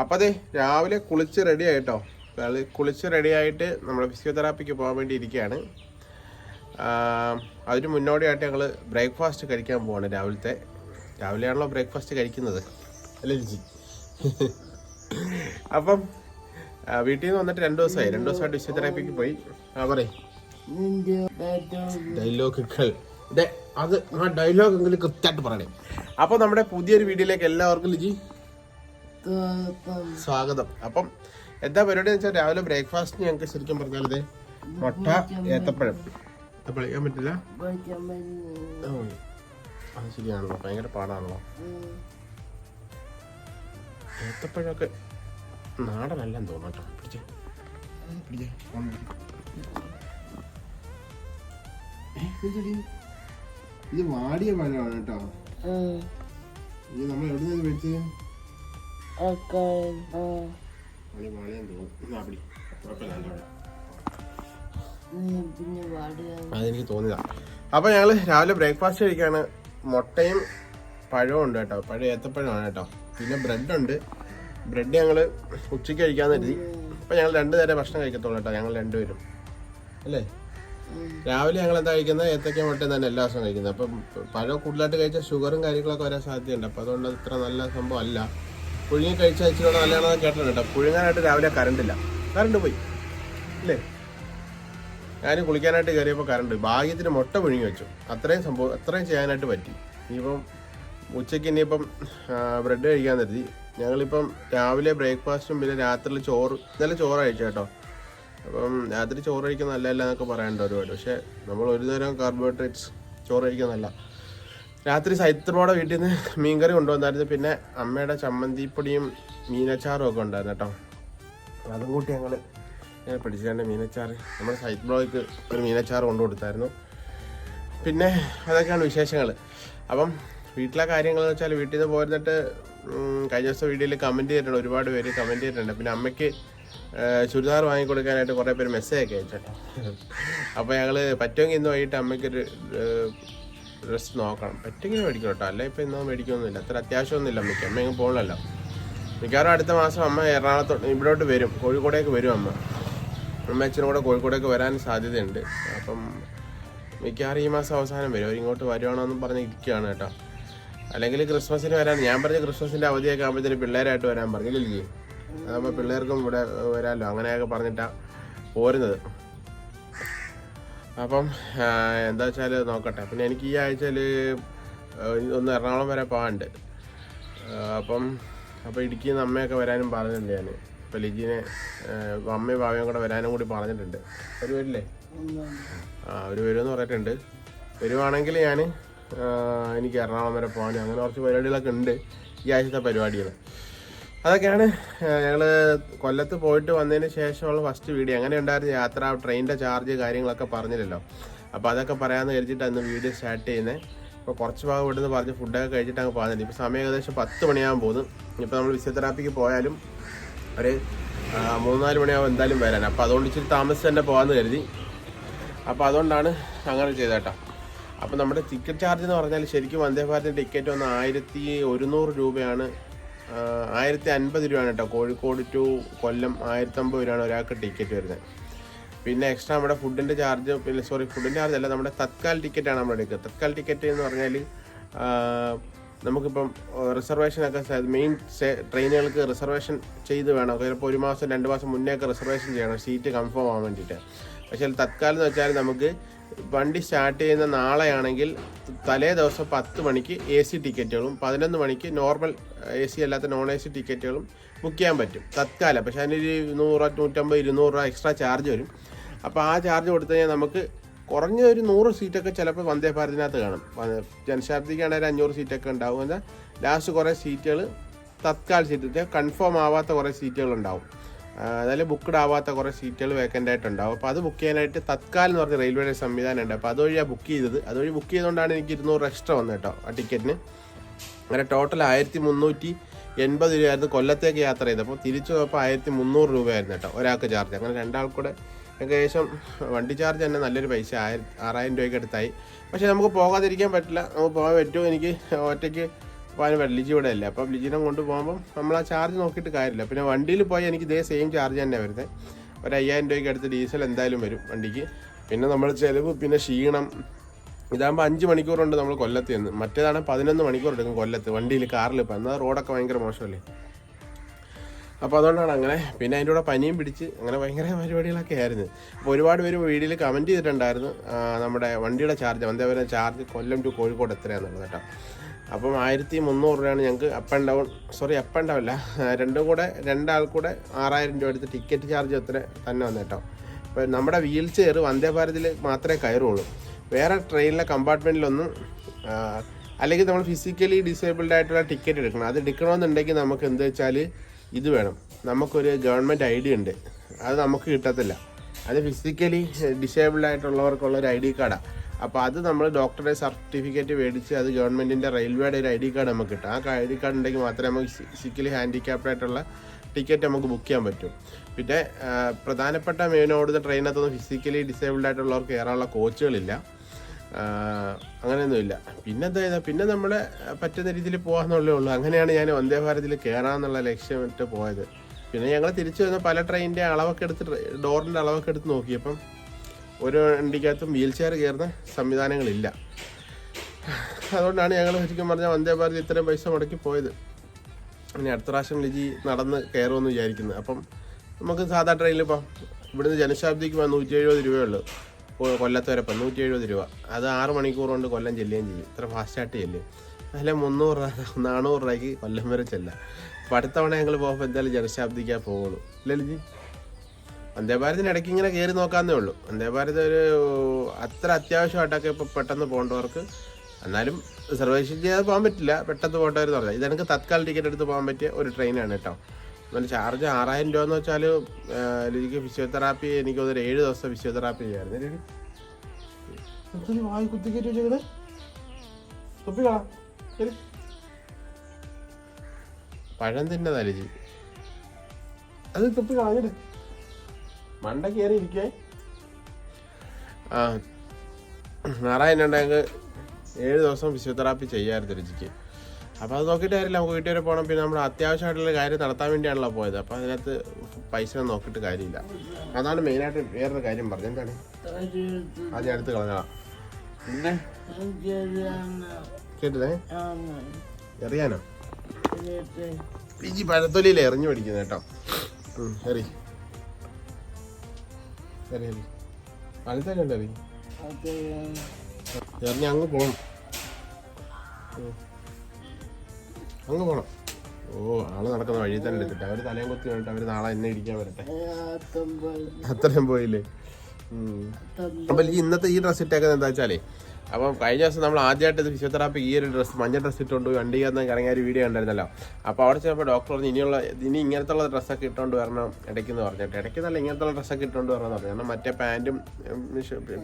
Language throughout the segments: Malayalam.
അപ്പോൾ അതെ രാവിലെ കുളിച്ച് റെഡി ആയിട്ടോ? അതായത് കുളിച്ച് റെഡി ആയിട്ട് നമ്മൾ ഫിസിയോതെറാപ്പിക്ക് പോകാൻ വേണ്ടി ഇരിക്കുകയാണ് അതിന് മുന്നോടിയായിട്ട് ഞങ്ങൾ ബ്രേക്ക്ഫാസ്റ്റ് കഴിക്കാൻ പോവാണ് രാവിലത്തെ. രാവിലെയാണല്ലോ ബ്രേക്ക്ഫാസ്റ്റ് കഴിക്കുന്നത്. അല്ലേ രുചി? അപ്പം വീട്ടിൽ നിന്ന് വന്നിട്ട് രണ്ട് ദിവസമായി രണ്ട് ദിവസമായിട്ട് ഫിസിയോതെറാപ്പിക്ക് പോയി. ആ പറയും. ഡയലോഗുകൾ. അത് ആ ഡയലോഗ് എങ്കിലും കൃത്യമായിട്ട് പറയണേ. അപ്പോൾ നമ്മുടെ പുതിയൊരു വീഡിയോയിലേക്ക് എല്ലാവർക്കും ലിജി സ്വാഗതം. അപ്പം എന്താ പരിപാടി എന്ന് വെച്ചാൽ രാവിലെ ബ്രേക്ക്ഫാസ്റ്റ് ഞങ്ങൾക്ക് ശരിക്കും പറഞ്ഞാൽ അതെ മുട്ട ഏത്തപ്പഴം. ഏത്തപ്പഴം കഴിക്കാൻ പറ്റില്ല. അത് ശരിയാണല്ലോ. ഭയങ്കര പാടാണല്ലോ. ഏത്തപ്പഴമൊക്കെ നാടനല്ലെന്ന് തോന്നുന്നു കേട്ടോ. പിടിച്ചേ. ഇത് വാടിയ പഴമാണ് കേട്ടോ. ഇത് നമ്മൾ എവിടെ നിന്ന് മേടിച്ചത്? അതെനിക്ക് തോന്നിയതാ. അപ്പൊ ഞങ്ങൾ രാവിലെ ബ്രേക്ക്ഫാസ്റ്റ് കഴിക്കാണ്. മുട്ടയും പഴവും ഉണ്ട് കേട്ടോ. പഴം ഏത്തപ്പഴമാണ് കേട്ടോ. പിന്നെ ബ്രെഡ് ഉണ്ട് ബ്രെഡ് ഞങ്ങൾ ഉച്ചയ്ക്ക് കഴിക്കാന്ന് കരുതി. അപ്പോൾ ഞങ്ങൾ രണ്ട് നേരം ഭക്ഷണം കഴിക്കത്തുള്ളൂ കേട്ടോ. ഞങ്ങൾ രണ്ടുപേരും. അല്ലേ? രാവിലെ ഞങ്ങൾ എന്താ കഴിക്കുന്നത്? ഏത്തക്ക മുട്ടയും തന്നെ എല്ലാ ദിവസവും കഴിക്കുന്നത്. അപ്പം പഴം കൂടുതലായിട്ട് കഴിച്ചാൽ ഷുഗറും കാര്യങ്ങളൊക്കെ വരാൻ സാധ്യതയുണ്ട്. അപ്പോൾ അതുകൊണ്ട് അത് ഇത്ര നല്ല സംഭവം അല്ല. പുഴുങ്ങി കഴിച്ചാൽ ഇച്ചിരി കൂടെ നല്ലതാണെന്ന് കേട്ടിട്ടുണ്ട് കേട്ടോ. പുഴുങ്ങാനായിട്ട് രാവിലെ കറണ്ടില്ല കറണ്ട് പോയി. അല്ലേ ഞാൻ കുളിക്കാനായിട്ട് കയറിയപ്പോൾ കറണ്ട് ഭാഗ്യത്തിന് മുട്ട പുഴുങ്ങി വെച്ചു. അത്രയും സംഭവം അത്രയും ചെയ്യാനായിട്ട് പറ്റി. ഇനിയിപ്പം ഉച്ചയ്ക്ക് ഇനിയിപ്പം ബ്രെഡ് കഴിക്കാൻ കരുതി. ഞങ്ങളിപ്പം രാവിലെ ബ്രേക്ക്ഫാസ്റ്റും പിന്നെ രാത്രിയിൽ ചോറ് ഇന്നലെ ചോറ് കഴിച്ചു കേട്ടോ. അപ്പം രാത്രി ചോറ് കഴിക്കുന്ന നല്ലതല്ല എന്നൊക്കെ പറയാനുണ്ട് ഒരുപാട്. പക്ഷേ നമ്മൾ ഒരു നേരം കാർബോഹൈഡ്രേറ്റ്സ് ചോറ് കഴിക്കുന്നതല്ല. രാത്രി സൈത്രമോടെ വീട്ടിൽ നിന്ന് മീൻകറി കൊണ്ടുവന്നായിരുന്നു. പിന്നെ അമ്മയുടെ ചമ്മന്തിപ്പൊടിയും മീനച്ചാറും ഒക്കെ ഉണ്ടായിരുന്നു കേട്ടോ. അതും കൂട്ടി ഞങ്ങൾ ഞാൻ പിടിച്ചിട്ടുണ്ട് മീനച്ചാറ്. നമ്മുടെ സൈറ്റ് ബ്ലോയ്ക്ക് ഒരു മീനച്ചാറ് കൊണ്ടു കൊടുത്തായിരുന്നു. പിന്നെ അതൊക്കെയാണ് വിശേഷങ്ങൾ അപ്പം വീട്ടിലെ കാര്യങ്ങൾ എന്ന് വെച്ചാൽ വീട്ടിൽ നിന്ന് പോരുന്നിട്ട് കഴിഞ്ഞ ദിവസം വീഡിയോയിൽ കമന്റ് ചെയ്തിട്ടുണ്ട്. ഒരുപാട് പേര് കമന്റ് ചെയ്തിട്ടുണ്ട്. പിന്നെ അമ്മയ്ക്ക് ചുരിദാർ വാങ്ങിക്കൊടുക്കാനായിട്ട് കുറേ പേര് മെസ്സേജ് ഒക്കെ അയച്ചേട്ടോ അപ്പോൾ ഞങ്ങൾ പറ്റുമെങ്കിൽ ഇന്ന് വൈകിട്ട് അമ്മയ്ക്കൊരു ഡ്രസ്സ് നോക്കണം. പറ്റെങ്കിലും മേടിക്കും കേട്ടോ അല്ല ഇപ്പം ഇന്നോ മേടിക്കൊന്നുമില്ല. അത്ര അത്യാവശ്യമൊന്നുമില്ല അമ്മയ്ക്ക്. അമ്മ എങ്ങും പോകണമല്ലോ മിക്കവാറും അടുത്ത മാസം അമ്മ എറണാകുളത്തോട്ട് ഇവിടോട്ട് വരും. കോഴിക്കോടേക്ക് വരും അമ്മ. അമ്മ അച്ഛനും കൂടെ കോഴിക്കോടേക്ക് വരാൻ സാധ്യതയുണ്ട്. അപ്പം മിക്കവാറും ഈ മാസം അവസാനം വരും. ഇങ്ങോട്ട് എന്ന് പറഞ്ഞ് ഇരിക്കുകയാണ് കേട്ടോ. അല്ലെങ്കിൽ ക്രിസ്മസിന് വരാൻ ഞാൻ പറഞ്ഞ ക്രിസ്മസിന്റെ അവധിയൊക്കെ ആകുമ്പോഴത്തേന് പിള്ളേരായിട്ട് വരാൻ പറഞ്ഞില്ലേ അതാകുമ്പോൾ പിള്ളേർക്കും ഇവിടെ വരാമല്ലോ അങ്ങനെയൊക്കെ പറഞ്ഞിട്ടാണ് പോരുന്നത്. അപ്പം എന്താ വെച്ചാൽ നോക്കട്ടെ. പിന്നെ എനിക്ക് ഈ ആഴ്ചയിൽ ഒന്ന് എറണാകുളം വരെ പോകാനുണ്ട് അപ്പം അപ്പോൾ ഇടുക്കിയിൽ നിന്ന് അമ്മയൊക്കെ വരാനും പറഞ്ഞിട്ടുണ്ട് ഞാൻ ഇപ്പം ലിജിനെ അമ്മയും ഭാവിയും കൂടെ വരാനും കൂടി പറഞ്ഞിട്ടുണ്ട്. ഒരു വരില്ലേ? ആ അവർ വരുമെന്ന് പറഞ്ഞിട്ടുണ്ട്. വരുവാണെങ്കിൽ ഞാൻ എനിക്ക് എറണാകുളം വരെ പോകാൻ അങ്ങനെ കുറച്ച് പരിപാടികളൊക്കെ ഉണ്ട് ഈ ആഴ്ചത്തെ പരിപാടികൾ അതൊക്കെയാണ് ഞങ്ങൾ കൊല്ലത്ത് പോയിട്ട് വന്നതിന് ശേഷമുള്ള ഫസ്റ്റ് വീഡിയോ അങ്ങനെ ഉണ്ടായിരുന്നു യാത്ര ട്രെയിനിന്റെ ചാർജ് കാര്യങ്ങളൊക്കെ പറഞ്ഞില്ലല്ലോ. അപ്പോൾ അതൊക്കെ പറയാമെന്ന് കരുതിയിട്ട് ഇന്ന് വീഡിയോ സ്റ്റാർട്ട് ചെയ്യുന്നത് ഇപ്പോൾ കുറച്ച് ഭാഗം ഇവിടുന്ന് പറഞ്ഞ് ഫുഡൊക്കെ കഴിച്ചിട്ട് അങ്ങ് പോകുന്നില്ല ഇപ്പോൾ സമയം ഏകദേശം പത്ത് മണിയാകാൻ പോകുന്നു. ഇപ്പോൾ നമ്മൾ ഫിസിയോതെറാപ്പിക്ക് പോയാലും ഒരു മൂന്നാൽ മണിയാവും എന്തായാലും വരാൻ. അപ്പോൾ അതുകൊണ്ട് ഇച്ചിരി താമസിച്ച് തന്നെ പോകാമെന്ന് കരുതി. അപ്പോൾ അതുകൊണ്ടാണ് അങ്ങനെ ചെയ്തേട്ടോ. അപ്പോൾ നമ്മുടെ ടിക്കറ്റ് ചാർജ് എന്ന് പറഞ്ഞാൽ ശരിക്കും വന്ദേ ഭാരതിന്റെ ടിക്കറ്റ് വന്ന് ആയിരത്തി ഒരുന്നൂറ് രൂപയാണ് ആയിരത്തി അൻപത് രൂപയാണ് കേട്ടോ. കോഴിക്കോട് ടു കൊല്ലം ആയിരത്തമ്പത് രൂപയാണ് ഒരാൾക്ക് ടിക്കറ്റ് വരുന്നത്. പിന്നെ എക്സ്ട്രാ നമ്മുടെ ഫുഡിന്റെ ചാർജ് പിന്നെ സോറി ഫുഡിന്റെ ചാർജ് അല്ല നമ്മുടെ തത്കാൽ ടിക്കറ്റാണ് നമ്മൾ എടുക്കുക തത്കാൽ ടിക്കറ്റ് എന്ന് പറഞ്ഞാൽ നമുക്കിപ്പം റിസർവേഷനൊക്കെ മെയിൻ ട്രെയിനുകൾക്ക് റിസർവേഷൻ ചെയ്ത് വേണം. ചിലപ്പോൾ ഒരു മാസം രണ്ട് മാസം മുന്നേ ഒക്കെ റിസർവേഷൻ ചെയ്യണം. സീറ്റ് കൺഫേം ആവാൻ വേണ്ടിയിട്ട്. പക്ഷേ തത്കാലം എന്ന് വെച്ചാൽ നമുക്ക് വണ്ടി സ്റ്റാർട്ട് ചെയ്യുന്ന നാളെയാണെങ്കിൽ തലേ ദിവസം പത്ത് മണിക്ക് എ സി ടിക്കറ്റുകളും പതിനൊന്ന് മണിക്ക് നോർമൽ എ സി അല്ലാത്ത നോൺ എ സി ടിക്കറ്റുകളും ബുക്ക് ചെയ്യാൻ പറ്റും. തത്കാലം. പക്ഷേ അതിനൊരു നൂറ് നൂറ്റമ്പത് ഇരുന്നൂറ് രൂപ എക്സ്ട്രാ ചാർജ് വരും. അപ്പോൾ ആ ചാർജ് കൊടുത്തു കഴിഞ്ഞാൽ നമുക്ക് കുറഞ്ഞ ഒരു നൂറ് സീറ്റൊക്കെ ചിലപ്പോൾ വന്ദേ ഭാരതിനകത്ത് കാണും. ജനശാബ്ദിക്കാണെങ്കിൽ അഞ്ഞൂറ് സീറ്റൊക്കെ ഉണ്ടാവും. എന്നാൽ ലാസ്റ്റ് കുറേ സീറ്റുകൾ തത്കാൽ സീറ്റ് കൺഫേം ആവാത്ത കുറേ സീറ്റുകൾ ഉണ്ടാവും അതായത് ബുക്ക്ഡ് ആവാത്ത കുറേ സീറ്റുകൾ വേക്കന്റ് ആയിട്ടുണ്ടാവും. അപ്പോൾ അത് ബുക്ക് ചെയ്യാനായിട്ട് തത്കാലം എന്ന് പറഞ്ഞ റെയിൽവേയുടെ സംവിധാനം ഉണ്ട്. അപ്പോൾ അതുവഴിയാണ് ബുക്ക് ചെയ്തത്. അതുവഴി ബുക്ക് ചെയ്തുകൊണ്ടാണ് എനിക്ക് ഇരുന്നൂറ് എക്സ്ട്രാ വന്നത് കേട്ടോ ആ ടിക്കറ്റിന് അങ്ങനെ ടോട്ടൽ ആയിരത്തി മുന്നൂറ്റി എൺപത് രൂപയായിരുന്നു കൊല്ലത്തേക്ക് യാത്ര ചെയ്തപ്പോൾ തിരിച്ചു പോയപ്പോൾ ആയിരത്തി മുന്നൂറ് രൂപയായിരുന്നു കേട്ടോ ഒരാൾക്ക് ചാർജ് അങ്ങനെ രണ്ടാൾക്കൂടെ ഏകദേശം വണ്ടി ചാർജ് തന്നെ നല്ലൊരു പൈസ ആയിരം ആറായിരം രൂപയ്ക്ക് അടുത്തായി. പക്ഷേ നമുക്ക് പോകാതിരിക്കാൻ പറ്റില്ല. നമുക്ക് പോകാൻ പറ്റുമോ? എനിക്ക് ഒറ്റയ്ക്ക് അപ്പോൾ അതിന് ലിജി ഇവിടെ അല്ലേ? അപ്പം ലിജിനെ കൊണ്ട് പോകുമ്പം നമ്മൾ ആ ചാർജ് നോക്കിയിട്ട് കാര്യമില്ല. പിന്നെ വണ്ടിയിൽ പോയാൽ എനിക്ക് ഇതേ സെയിം ചാർജ് തന്നെ വരുന്നത് ഒരു അയ്യായിരം രൂപയ്ക്ക് അടുത്ത് ഡീസൽ എന്തായാലും വരും വണ്ടിക്ക്. പിന്നെ നമ്മൾ ചിലവ് പിന്നെ ക്ഷീണം. ഇതാകുമ്പോൾ അഞ്ച് മണിക്കൂറുണ്ട് നമ്മൾ കൊല്ലത്ത് നിന്ന് മറ്റേതാണ് പതിനൊന്ന് മണിക്കൂർ എടുക്കും കൊല്ലത്ത് വണ്ടിയിൽ കാറിൽ ഇപ്പം എന്നാൽ റോഡൊക്കെ ഭയങ്കര മോശമല്ലേ? അപ്പോൾ അതുകൊണ്ടാണ് അങ്ങനെ. പിന്നെ അതിന്റെ കൂടെ പനിയും പിടിച്ച് അങ്ങനെ ഭയങ്കര പരിപാടികളൊക്കെ ആയിരുന്നു. അപ്പോൾ ഒരുപാട് പേര് വീഡിയോയിൽ കമന്റ് ചെയ്തിട്ടുണ്ടായിരുന്നു. നമ്മുടെ വണ്ടിയുടെ ചാർജ് വന്ദേപുരം ചാർജ് കൊല്ലം ടു കോഴിക്കോട് എത്രയാണെന്നുള്ളത് കേട്ടോ. അപ്പം ആയിരത്തി മുന്നൂറ് രൂപയാണ് ഞങ്ങൾക്ക് up and down sorry up and down അല്ല. രണ്ടും കൂടെ രണ്ടാൾ കൂടെ ആറായിരം രൂപ എടുത്ത് ടിക്കറ്റ് ചാർജ് എത്ര തന്നെ വന്നേട്ടോ അപ്പോൾ നമ്മുടെ വീൽ ചെയർ വന്ദേ ഭാരതിൽ മാത്രമേ കയറുള്ളൂ. വേറെ ട്രെയിനിലെ കമ്പാർട്ട്മെന്റിലൊന്നും അല്ലെങ്കിൽ നമ്മൾ ഫിസിക്കലി ഡിസേബിൾഡ് ആയിട്ടുള്ള ടിക്കറ്റ് എടുക്കണം. അത് എടുക്കണമെന്നുണ്ടെങ്കിൽ നമുക്ക് എന്താ വെച്ചാൽ ഇത് വേണം. നമുക്കൊരു ഗവൺമെന്റ് ഐ ഡി ഉണ്ട്. അത് നമുക്ക് കിട്ടത്തില്ല. അത് ഫിസിക്കലി ഡിസേബിൾഡ് ആയിട്ടുള്ളവർക്കുള്ള ഒരു ഐ ഡി കാർഡാണ് അപ്പോൾ അത് നമ്മൾ ഡോക്ടറുടെ സർട്ടിഫിക്കറ്റ് മേടിച്ച് അത് ഗവൺമെന്റിന്റെ റെയിൽവേയുടെ ഒരു ഐ ഡി കാർഡ് നമുക്ക് കിട്ടും. ആ ഐ ഡി കാർഡ് ഉണ്ടെങ്കിൽ മാത്രമേ നമുക്ക് ഫിസിക്കലി ഹാൻഡിക്യാപ്ഡ് ആയിട്ടുള്ള ടിക്കറ്റ് നമുക്ക് ബുക്ക് ചെയ്യാൻ പറ്റും. പിന്നെ പ്രധാനപ്പെട്ട ഓടുന്ന ട്രെയിനകത്തൊന്നും ഫിസിക്കലി ഡിസേബിൾഡ് ആയിട്ടുള്ളവർക്ക് കയറാനുള്ള കോച്ചുകളില്ല അങ്ങനെയൊന്നുമില്ല. പിന്നെ എന്താ ചെയ്താൽ പിന്നെ നമ്മളെ പറ്റുന്ന രീതിയിൽ പോകാമെന്നുള്ളേ ഉള്ളൂ. അങ്ങനെയാണ് ഞാൻ വന്ദേ ഭാരതിൽ കയറാമെന്നുള്ള ലക്ഷ്യമിട്ട് പോയത്. പിന്നെ ഞങ്ങൾ തിരിച്ചു വന്ന പല ട്രെയിനിന്റെ അളവൊക്കെ എടുത്ത് ഡോറിന്റെ അളവൊക്കെ എടുത്ത് നോക്കിയപ്പം ഒരു വണ്ടിക്കകത്തും വീൽ ചെയർ കയറുന്ന സംവിധാനങ്ങളില്ല. അതുകൊണ്ടാണ് ഞങ്ങൾ ശരിക്കും പറഞ്ഞാൽ വന്ദേ ഭാരത് ഇത്രയും പൈസ മുടക്കി പോയത്. ഇനി അടുത്ത പ്രാവശ്യം ലിജി നടന്ന് കയറുമെന്ന് വിചാരിക്കുന്നത് അപ്പം നമുക്ക് സാധാ ട്രെയിനിൽ ഇപ്പം ഇവിടുന്ന് ജനശാബ്ദിക്ക് പോകാൻ നൂറ്റി എഴുപത് രൂപയുള്ളൂ. കൊല്ലത്ത് വരെ ഇപ്പം നൂറ്റി എഴുപത് രൂപ. അത് ആറ് മണിക്കൂർ കൊണ്ട് കൊല്ലം ചെല്ലുകയും ചെയ്യും. ഇത്ര ഫാസ്റ്റായിട്ട് ചെല്ലും. അതിലെ മുന്നൂറ് രൂപ നാനൂറ് രൂപയ്ക്ക് കൊല്ലം വരെ ചെല്ലാം. അപ്പോൾ അടുത്തവണ ഞങ്ങൾ പോകുമ്പോൾ എന്തായാലും ജനശാബ്ദിക്കാൻ പോകുള്ളൂ ഇല്ല ലിജി? വന്ദേ ഭാരതിന് ഇടയ്ക്ക് ഇങ്ങനെ കയറി നോക്കാന്നേ ഉള്ളൂ. വന്ദേ ഭാരത് ഒരു അത്ര അത്യാവശ്യമായിട്ടൊക്കെ ഇപ്പോൾ പെട്ടെന്ന് പോകേണ്ടവർക്ക് എന്നാലും റിസർവേഷൻ ചെയ്യാതെ പോകാൻ പറ്റില്ല. പെട്ടെന്ന് പോകേണ്ടവരെന്ന് പറഞ്ഞാൽ ഇതെനിക്ക് തത്കാൽ ടിക്കറ്റ് എടുത്ത് പോകാൻ പറ്റിയ ഒരു ട്രെയിനാണ് കേട്ടോ. എന്നാൽ ചാർജ് ആറായിരം രൂപ എന്ന് വെച്ചാൽ എനിക്ക് ഫിസിയോതെറാപ്പി എനിക്ക് ഒരു ഏഴ് ദിവസം ഫിസിയോതെറാപ്പി ചെയ്യായിരുന്നു വായി കുത്തിക്കേറ്റ് വെച്ചേക്കണേ? തുപ്പിക്കളാ. പഴം തിന്നതാ ലിജി. അത് തൊപ്പി കളഞ്ഞിട്ട് മണ്ട കയറി ഇരിക്കേ ആ. ആറായിരം ഉണ്ടെങ്കിൽ ഏഴ് ദിവസം ഫിസിയോതെറാപ്പി ചെയ്യാമായിരുന്നു രുചിക്ക്. അപ്പോൾ അത് നോക്കിയിട്ട് കാര്യമില്ല നമുക്ക് വീട്ടിൽ വരെ പോകണം പിന്നെ നമ്മൾ അത്യാവശ്യമായിട്ടുള്ള കാര്യം നടത്താൻ വേണ്ടിയാണല്ലോ പോയത്. അപ്പോൾ അതിനകത്ത് പൈസ നോക്കിയിട്ട് കാര്യമില്ല. അതാണ് മെയിനായിട്ട് വേറൊരു കാര്യം പറഞ്ഞത്. എന്താണ്? അത് ആദ്യം അടുത്ത് കളഞ്ഞാ പിന്നെ? കേട്ടില്ലേ? എറിയാനോ? പിജി പഴത്തൊലിയിൽ എറിഞ്ഞു പിടിക്കുന്നത് കേട്ടോ. എറി. ശരി പഴത്തൊലിയുണ്ട് എറി അത് എറിഞ്ഞ് അങ്ങ് പോകണം. അങ്ങ് പോകണം ഓ ആൾ നടക്കുന്ന വഴി തന്നെ എടുത്തിട്ട് അവർ തലയും കൊത്തി വേണ്ടിട്ട് അവർ നാളെ എന്നെ ഇരിക്കാൻ വരട്ടെ. അത്രയും പോയില്ലേ? അപ്പം ഈ ഇന്നത്തെ ഈ ഡ്രസ്സ് ഇട്ടേക്കുന്നത് എന്താ വെച്ചാലേ അപ്പം കഴിഞ്ഞ ദിവസം നമ്മൾ ആദ്യമായിട്ട് ഫിസിയോതെറാപ്പി ഈ ഒരു ഡ്രസ്സ് മഞ്ഞ ഡ്രസ്സ് ഇട്ടുകൊണ്ട് വണ്ടി കയറുന്ന കറങ്ങിയ ഒരു വീഡിയോ ഉണ്ടായിരുന്നല്ലോ അപ്പോൾ അവിടെ ചെന്നപ്പോൾ ഡോക്ടർ പറഞ്ഞു ഇനിയുള്ള ഇനി ഇങ്ങനത്തുള്ള ഡ്രസ്സൊക്കെ ഇട്ടുകൊണ്ട് വരണം ഇടയ്ക്ക് ഇടയ്ക്കെന്ന് പറഞ്ഞിട്ട്. ഇടയ്ക്ക് നല്ല ഇങ്ങനത്തെ ഉള്ള ഡ്രസ്സൊക്കെ ഇട്ടുകൊണ്ട് വരണം എന്ന് പറഞ്ഞു. കാരണം മറ്റേ പാന്റും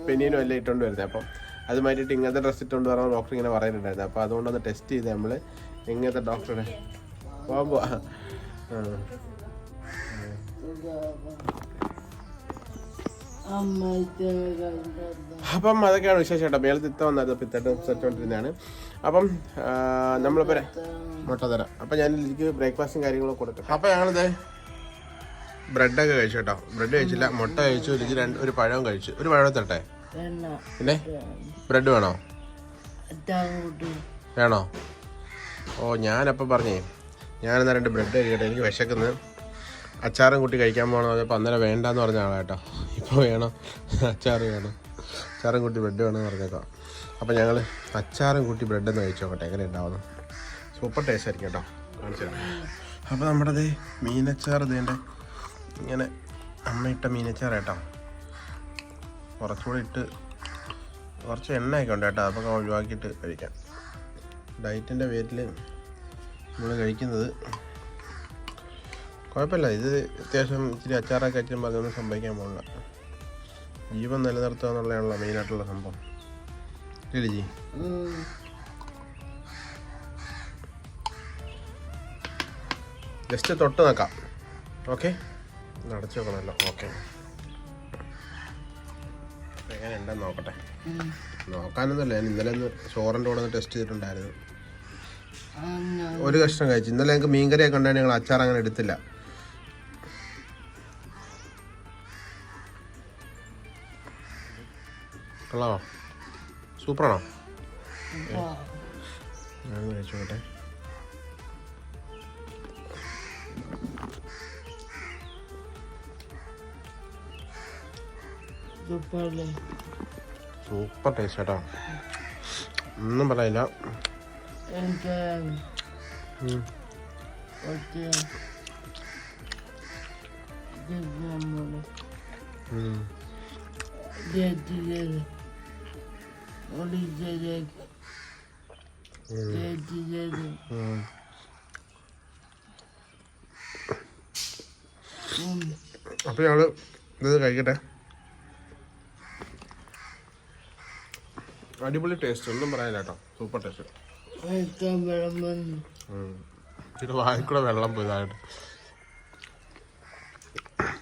പെനിയനും എല്ലാം ഇട്ടുകൊണ്ട് വരുന്നത് അപ്പം അത് മാറ്റിയിട്ട് ഇങ്ങനത്തെ ഡ്രസ്സ് ഇട്ടുകൊണ്ട് വരണം ഡോക്ടർ ഇങ്ങനെ പറയുന്നുണ്ടായിരുന്നു. അപ്പോൾ അതുകൊണ്ട് ഒന്ന് ടെസ്റ്റ് ചെയ്ത് നമ്മൾ ഇങ്ങനത്തെ ഡോക്ടറുടെ പോകുമ്പോൾ കണ്ടത് അപ്പം അതൊക്കെയാണ് വിശേഷം കേട്ടോ മേളത്ത് ഇത്ത വന്നത് പിത്തട്ട് സെറ്റോണ്ടിരുന്നതാണ് അപ്പം നമ്മളിപ്പോ നമ്മളിപ്പോൾ മുട്ട തരാം. അപ്പം ഞാൻ എനിക്ക് ബ്രേക്ക്ഫാസ്റ്റും കാര്യങ്ങളൊക്കെ കൊടുക്കും. അപ്പം ഞങ്ങളിത് ബ്രെഡൊക്കെ കഴിച്ചു കേട്ടോ. ബ്രെഡ് കഴിച്ചില്ല മുട്ട കഴിച്ചു എനിക്ക് രണ്ട് ഒരു പഴവും കഴിച്ചു. ഒരു പഴം തട്ടെ പിന്നെ? ബ്രെഡ് വേണോ? വേണോ? ഓ ഞാനപ്പം പറഞ്ഞേ ഞാനെന്നാ രണ്ട് ബ്രെഡ് കഴിക്കട്ടെ. എനിക്ക് വിശക്കുന്നു. അച്ചാറും കൂട്ടി കഴിക്കാൻ പോകണമെന്ന് പറഞ്ഞപ്പോൾ അന്നേരം വേണ്ടെന്ന് പറഞ്ഞ ആളാ കേട്ടോ. ഇപ്പോൾ വേണം. അച്ചാറ് വേണം. അച്ചാറും കൂട്ടി ബ്രെഡ് വേണമെന്ന് പറഞ്ഞേക്കാം. അപ്പോൾ ഞങ്ങൾ അച്ചാറും കൂട്ടി ബ്രെഡ് ഒന്ന് കഴിച്ചു നോക്കട്ടെ എങ്ങനെ ഉണ്ടാവുന്നു? സൂപ്പർ ടേസ്റ്റ് ആയിരിക്കും കേട്ടോ. കാണിച്ചു അപ്പോൾ നമ്മുടെ ദേ മീനച്ചാർ ഇതേന്റെ ഇങ്ങനെ അമ്മ ഇട്ട മീനച്ചാർ കേട്ടോ. കുറച്ചുകൂടി ഇട്ട് കുറച്ച് എണ്ണയൊക്കെ ഉണ്ട് കേട്ടോ. അതൊക്കെ ഒഴിവാക്കിയിട്ട് കഴിക്കാം. ഡയറ്റിന്റെ പേരിൽ നമ്മൾ കഴിക്കുന്നത് കുഴപ്പമില്ല. ഇത് അത്യാവശ്യം ഇച്ചിരി അച്ചാറൊക്കെ അച്ഛനും അതൊന്നും സംഭവിക്കാൻ പോകില്ല ജീവൻ നിലനിർത്തുക എന്നുള്ളതാണല്ലോ മെയിനായിട്ടുള്ള സംഭവം. ജി ജസ്റ്റ് തൊട്ട് നോക്കാം. ഓക്കെ? അടച്ചു വെക്കണമല്ലോ. ഓക്കെ. എങ്ങനെ ഉണ്ടെന്ന് നോക്കട്ടെ. നോക്കാനൊന്നുമില്ല. ഞാൻ ഇന്നലെ ഒന്ന് ചോറിന്റെ കൂടെ ഒന്ന് ടെസ്റ്റ് ചെയ്തിട്ടുണ്ടായിരുന്നു. ഒരു കഷ്ണം കഴിച്ചു. ഇന്നലെ ഞങ്ങൾക്ക് മീൻകറിയൊക്കെ ഉണ്ടായിരുന്നു ഞങ്ങൾ അച്ചാർ അങ്ങനെ എടുത്തില്ല. കൊള്ളാമോ സൂപ്പറാണോ ഞാൻ കഴിച്ചോട്ടെ. സൂപ്പർ ടേസ്റ്റ് കേട്ടോ ഒന്നും പറയില്ല. എനിക്ക് yeah, ഒറ്റ ഉം. ജയിച്ചത് ഉം. അപ്പോൾ ഞങ്ങൾ ഇത് കഴിക്കട്ടെ. അടിപൊളി ടേസ്റ്റ് ഒന്നും പറയാനില്ല കേട്ടോ. സൂപ്പർ ടേസ്റ്റ് പിന്നെ വായിക്കൂടെ വെള്ളം പോയതായിട്ട്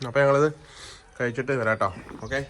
അപ്പോൾ ഞങ്ങളിത് കഴിച്ചിട്ട് വരാം കേട്ടോ. ഓക്കെ